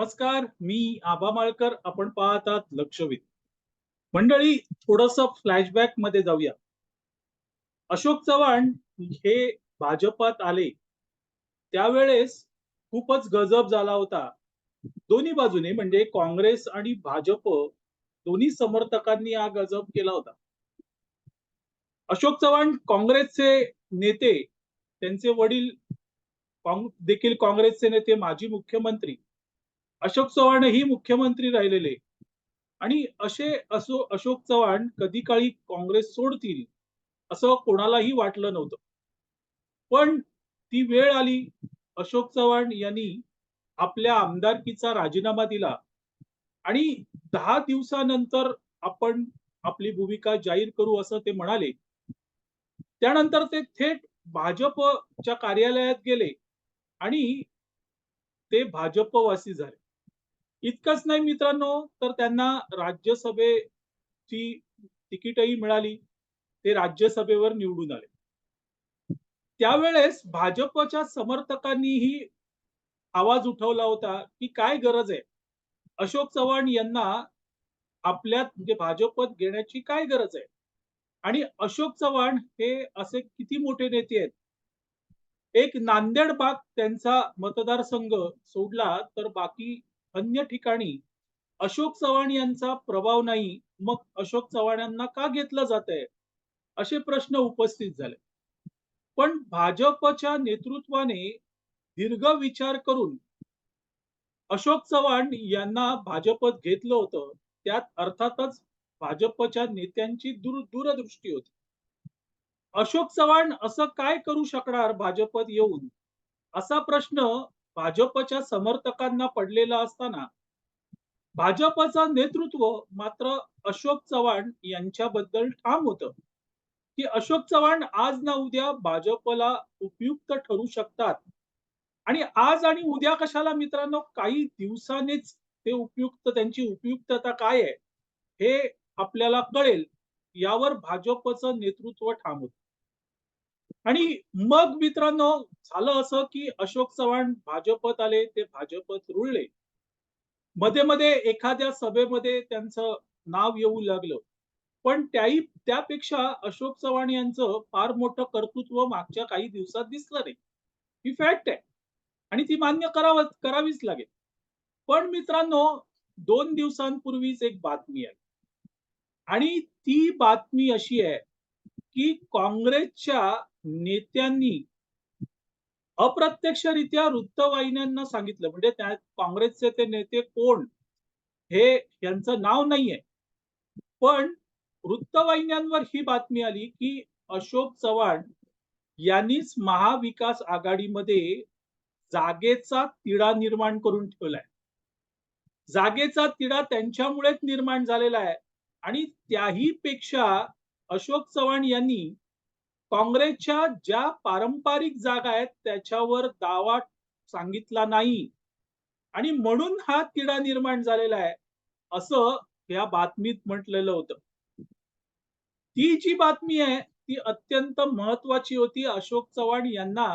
नमस्कार मी आबा माळकर. आपण पाहतात लक्षवेध. मंडळी थोडस फ्लॅशबॅकमध्ये जाऊया. अशोक चव्हाण हे भाजपात आले. त्यावेळेस खूपच गजब झाला होता. दोन्ही बाजूने म्हणजे काँग्रेस आणि भाजप दोन्ही समर्थकांनी हा गजब केला होता. अशोक चव्हाण काँग्रेसचे नेते त्यांचे वडील देखील काँग्रेसचे नेते माजी मुख्यमंत्री अशोक चव्हाण ही मुख्यमंत्री राहिलेले. आणि असे असो अशोक चव्हाण कधी काळी काँग्रेस सोडतील असं कोणालाही वाटलं नव्हतं. पण ती वेळ आली अशोक चव्हाण यांनी आपल्या आमदारकीचा राजीनामा दिला. आणि दहा दिवसानंतर आपण आपली भूमिका जाहीर करू असं ते म्हणाले. त्यानंतर ते थेट भाजपच्या कार्यालयात गेले आणि ते भाजपवासी झाले. इतकंच नाही मित्रांनो तर त्यांना राज्यसभेची तिकीटही मिळाली. ते राज्यसभेवर निवडून आले. त्यावेळेस भाजपच्या समर्थकांनीही आवाज उठवला होता की काय गरज आहे? अशोक चव्हाण यांना आपल्यात म्हणजे भाजपत घेण्याची काय गरज आहे? आणि अशोक चव्हाण हे असे किती मोठे नेते आहेत? एक नांदेड भाग त्यांचा मतदारसंघ सोडला तर बाकी अन्य ठिकाणी अशोक चव्हाण यांचा प्रभाव नाही मग अशोक चव्हाण यांना का घेतलं जात आहे असे प्रश्न उपस्थित झाले. पण भाजपच्या नेतृत्वाने दीर्घ विचार करून अशोक चव्हाण यांना भाजपत घेतलं होतं त्यात अर्थातच भाजपच्या नेत्यांची दूर दूरदृष्टी होती. अशोक चव्हाण असं काय करू शकणार भाजपत येऊन? असा प्रश्न भाजपच्या समर्थकांना पडलेला असताना भाजपचं नेतृत्व मात्र अशोक चव्हाण यांच्याबद्दल ठाम होत. की अशोक चव्हाण आज ना उद्या भाजपला उपयुक्त ठरू शकतात. आणि आज आणि उद्या कशाला मित्रांनो काही दिवसांनीच ते उपयुक्त त्यांची उपयुक्तता काय आहे हे आपल्याला कळेल यावर भाजपचं नेतृत्व ठाम होत. आणि मग मित्रांनो झालं असं की अशोक चव्हाण भाजपत आले ते भाजपत रुळले. मध्ये मध्ये एखाद्या सभेमध्ये त्यांचं नाव येऊ लागलं. पण त्याही त्यापेक्षा अशोक चव्हाण यांचं फार मोठं कर्तृत्व मागच्या काही दिवसात दिसलं नाही. ही फॅक्ट आहे. आणि ती मान्य करावं करावीच लागेल. पण मित्रांनो दोन दिवसांपूर्वीच एक बातमी आहे. आणि ती बातमी अशी आहे की काँग्रेसच्या नेत्यांनी अप्रत्यक्षरित्या वृत्तवाहिन्यांना सांगितलं. म्हणजे त्या काँग्रेसचे ते नेते कोण? हे यांचं नाव नाहीये. पण वृत्तवाहिन्यांवर ही बातमी आली की अशोक चव्हाण यांनीच महाविकास आघाडीमध्ये जागेचा तिढा निर्माण करून ठेवलाय. जागेचा तिढा त्यांच्यामुळेच निर्माण झालेला आहे. आणि त्याही पेक्षा अशोक चव्हाण यांनी काँग्रेसच्या ज्या पारंपरिक जागा आहेत त्याच्यावर दावा सांगितला नाही. आणि म्हणून हा तिढा निर्माण झालेला आहे असं या बातमीत म्हटलेलं होतं. ती जी बातमी आहे ती अत्यंत महत्वाची होती. अशोक चव्हाण यांना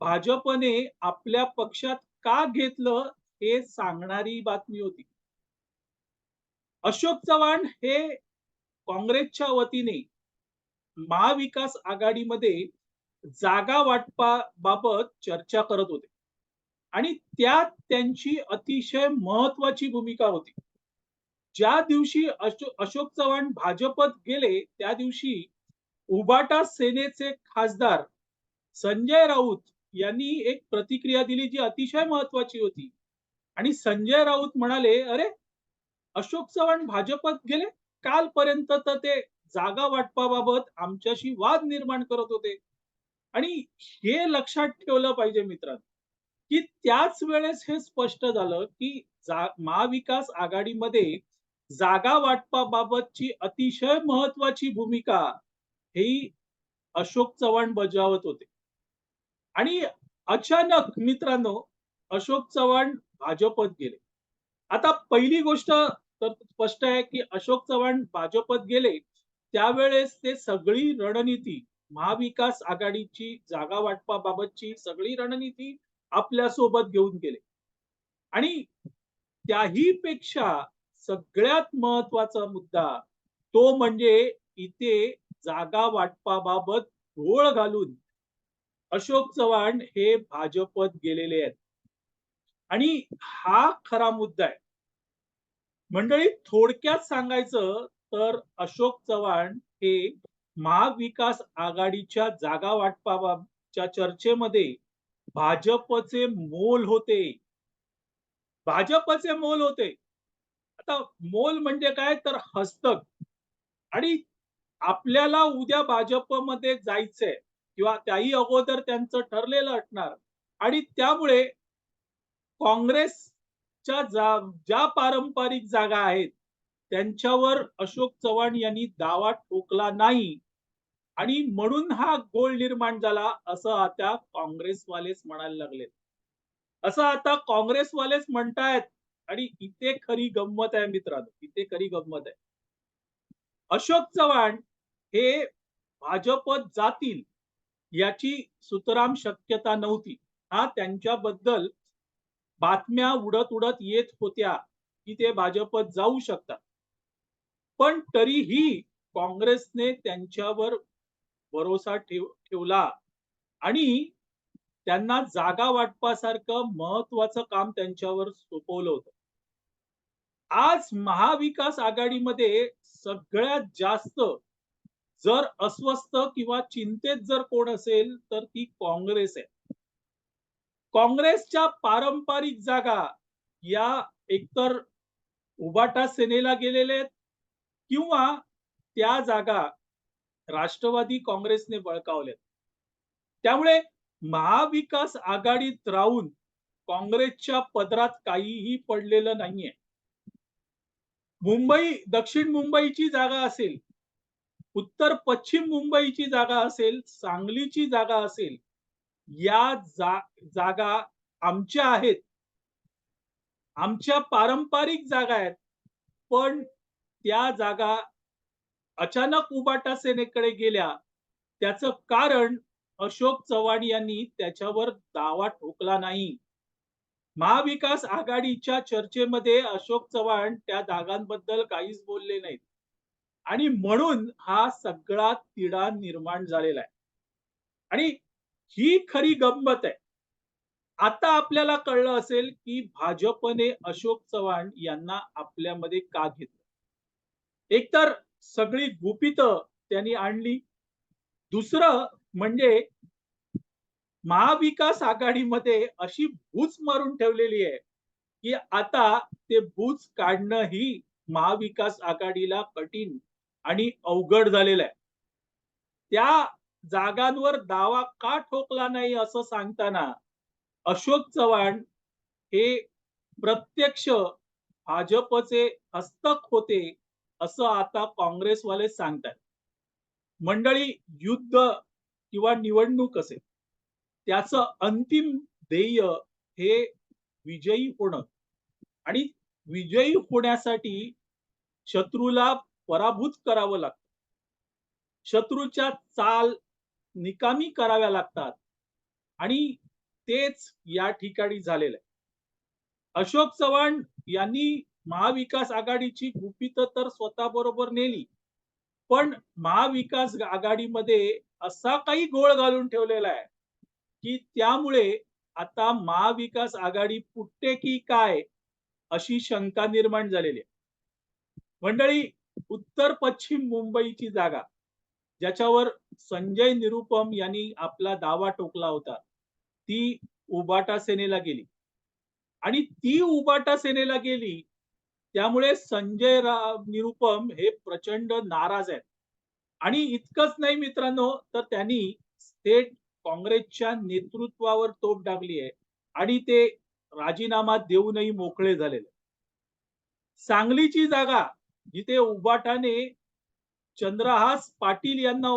भाजपने आपल्या पक्षात का घेतलं हे सांगणारी बातमी होती. अशोक चव्हाण हे काँग्रेसच्या वतीने महाविकास आघाडीमध्ये जागा वाटपाबाबत चर्चा करत होते. आणि त्यात त्यांची अतिशय महत्वाची भूमिका होती. ज्या दिवशी अशो- अशोक चव्हाण भाजपत गेले त्या दिवशी उबाटा सेनेचे खासदार संजय राऊत यांनी एक प्रतिक्रिया दिली जी अतिशय महत्वाची होती. आणि संजय राऊत म्हणाले अरे अशोक चव्हाण भाजपत गेले? कालपर्यंत तर ते जागा वाटपाबाबत आमच्याशी वाद निर्माण करत होते. आणि हे लक्षात ठेवलं पाहिजे मित्रांनो की त्याच वेळेस हे स्पष्ट झालं की जा- महाविकास आघाडीमध्ये जागा वाटपाबाबतची अतिशय महत्वाची भूमिका ही अशोक चव्हाण बजावत होते. आणि अचानक मित्रांनो अशोक चव्हाण भाजपत गेले. आता पहिली गोष्ट तर स्पष्ट आहे की अशोक चव्हाण भाजपत गेले त्यावेळेस ते सगळी रणनीती महाविकास आघाडीची जागा वाटपाबाबतची सगळी रणनीती आपल्यासोबत घेऊन गेले. आणि त्याही पेक्षा सगळ्यात महत्त्वाचा मुद्दा तो म्हणजे इथे जागा वाटपाबाबत घोळ घालून अशोक चव्हाण हे भाजपत गेलेले आहेत. आणि हा खरा मुद्दा आहे. मंडळी थोडक्यात सांगायचं तर अशोक चव्हाण हे महाविकास आघाडीच्या जागा वाटपाबाबतच्या चर्चेमध्ये भाजपचे मोल होते. भाजपचे मोल होते. आता मोल म्हणजे काय? तर हस्तक. आणि आपल्याला उद्या भाजपमध्ये जायचंय किंवा त्याही अगोदर त्यांचं ठरलेलं असणार. आणि त्यामुळे काँग्रेस काँग्रेसच्या जा ज्या पारंपरिक जागा आहेत त्यांच्यावर अशोक चव्हाण यांनी दावा ठोकला नाही. आणि म्हणून हा गोळ निर्माण झाला असं आता काँग्रेसवालेच म्हणायला लागलेत. असं आता काँग्रेसवालेच म्हणतायत आणि इथे खरी गंमत आहे मित्रांनो इथे खरी गंमत आहे. अशोक चव्हाण हे भाजपत जातील याची सुतराम शक्यता नव्हती. हा त्यांच्याबद्दल बातम्या उडत उडत येत होत्या की ते भाजपत जाऊ शकतात. पण तरीही काँग्रेसने त्यांच्यावर भरोसा ठेव ठेवला आणि त्यांना जागा वाटपासारखं महत्वाचं काम त्यांच्यावर सोपवलं होतं. आज महाविकास आघाडीमध्ये सगळ्यात जास्त जर अस्वस्थ किंवा चिंतेत जर कोण असेल तर ती काँग्रेस आहे. काँग्रेसच्या पारंपरिक जागा या एकतर उबाटा सेनेला गेलेल्या आहेत किंवा त्या जागा राष्ट्रवादी काँग्रेसने बळकावल्यात त्यामुळे महाविकास आघाडीत राहून काँग्रेसच्या पदरात काहीही पडलेलं नाहीये. मुंबई दक्षिण मुंबईची जागा असेल उत्तर पश्चिम मुंबईची जागा असेल सांगलीची जागा असेल या जा, जागा आमच्या आहेत. आमच्या पारंपरिक जागा आहेत. पण त्या जागा अचानक उबाटा सेनेकडे गेल्या. त्याचं कारण अशोक चव्हाण यांनी त्याच्यावर दावा ठोकला नाही. महाविकास आघाडीच्या चर्चेमध्ये अशोक चव्हाण त्या जागांबद्दल काहीच बोलले नाहीत. आणि म्हणून हा सगळा तिढा निर्माण झालेला आहे. आणि ही खरी गंमत आहे. आता आपल्याला कळलं असेल की भाजपने अशोक चव्हाण यांना आपल्यामध्ये का घेतलं? एकतर सगळी गुपित त्यांनी आणली. दुसरं म्हणजे महाविकास आघाडीमध्ये अशी भूच मारून ठेवलेली आहे की आता ते भूच काढणं ही महाविकास आघाडीला कठीण आणि अवघड झालेलं आहे. त्या जागांवर दावा का ठोकला नाही असं सांगताना अशोक चव्हाण हे प्रत्यक्ष भाजपचे हस्तक होते असं आता काँग्रेसवाले सांगतात. मंडळी युद्ध किंवा निवडणूक असेल त्याचं अंतिम ध्येय हे विजयी होणं. आणि विजयी होण्यासाठी शत्रूला पराभूत करावं लागतं. शत्रूच्या चाल निकामी कराव्या लागतात. आणि तेच या ठिकाणी झालेलं आहे. अशोक चव्हाण यांनी महाविकास आघाडीची गुपित तर स्वतः बरोबर नेली. पण महाविकास आघाडीमध्ये असा काही गोळ घालून ठेवलेला आहे की त्यामुळे आता महाविकास आघाडी फुटते की काय अशी शंका निर्माण झालेली आहे. मंडळी उत्तर पश्चिम मुंबईची जागा. ज्याच्यावर संजय निरुपम यांनी आपला दावा टोकला होता ती उबाटा सेनेला गेली. आणि ती उबाटा सेनेला गेली त्यामुळे संजय निरुपम हे प्रचंड नाराज आहेत. आणि इतकंच नाही मित्रांनो तर त्यांनी थेट काँग्रेसच्या नेतृत्वावर तोप टाकली आहे आणि ते राजीनामा देऊनही मोकळे झालेले सांगलीची जागा जिथे उबाटाने चंद्रहास पाटील यांना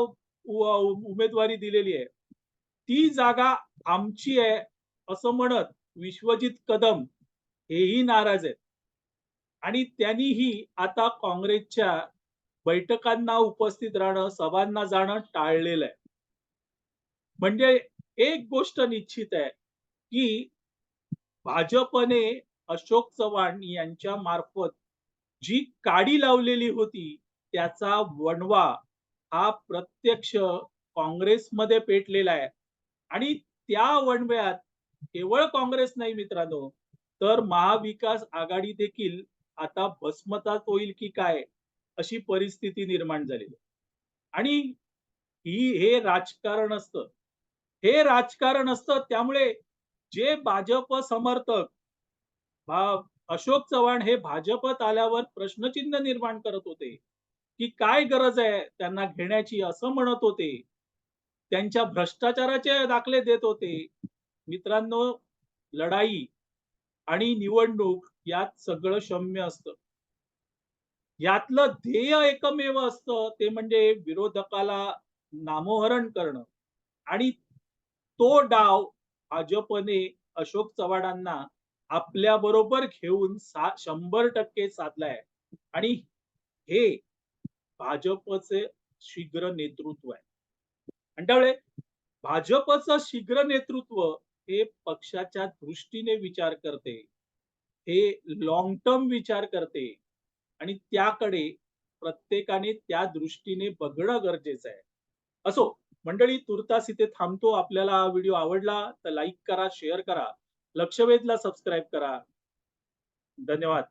उमेदवारी दिलेली आहे. ती जागा आमची आहे असं म्हणत विश्वजित कदम हेही नाराज आहेत. आणि त्यांनीही आता काँग्रेसच्या बैठकांना उपस्थित राहणं सभांना जाणं टाळलेलं आहे. म्हणजे एक गोष्ट निश्चित आहे की भाजपने अशोक चव्हाण यांच्या मार्फत जी काडी लावलेली होती त्याचा वणवा हा प्रत्यक्ष काँग्रेसमध्ये पेटलेला आहे. आणि त्या वणव्यात केवळ काँग्रेस नाही मित्रांनो तर महाविकास आघाडी देखील आता भस्मतात होईल की काय अशी परिस्थिती निर्माण झालेली आणि ही हे राजकारण असतं. हे राजकारण असतं त्यामुळे जे भाजप समर्थक भा- अशोक चव्हाण हे भाजपत आल्यावर प्रश्नचिन्ह निर्माण करत होते. की काय गरज आहे? त्यांना घेण्याची असं म्हणत होते. त्यांच्या भ्रष्टाचाराचे दाखले देत होते. मित्रांनो लढाई आणि निवडणूक यात सगळं शम्य असतं. यातलं ध्येय एकमेव असतं ते म्हणजे विरोधकाला नामोहरण करणं. आणि तो डाव भाजपने अशोक चव्हाणांना आपल्या बरोबर घेऊन सा शंभर टक्के साधलाय. आणि हे भाजपचे शीघ्र नेतृत्व आहे. आणि त्यामुळे भाजपचं शीघ्र नेतृत्व हे पक्षाच्या दृष्टीने विचार करते हे लॉंग टर्म विचार करते आणि त्याकडे प्रत्येकाने त्या दृष्टीने बघणं गरजेचं आहे. असो मंडळी तुर्तास इथे थांबतो. आपल्याला हा व्हिडिओ आवडला तर लाईक करा शेअर करा. लक्षवेधला सबस्क्राईब करा. धन्यवाद.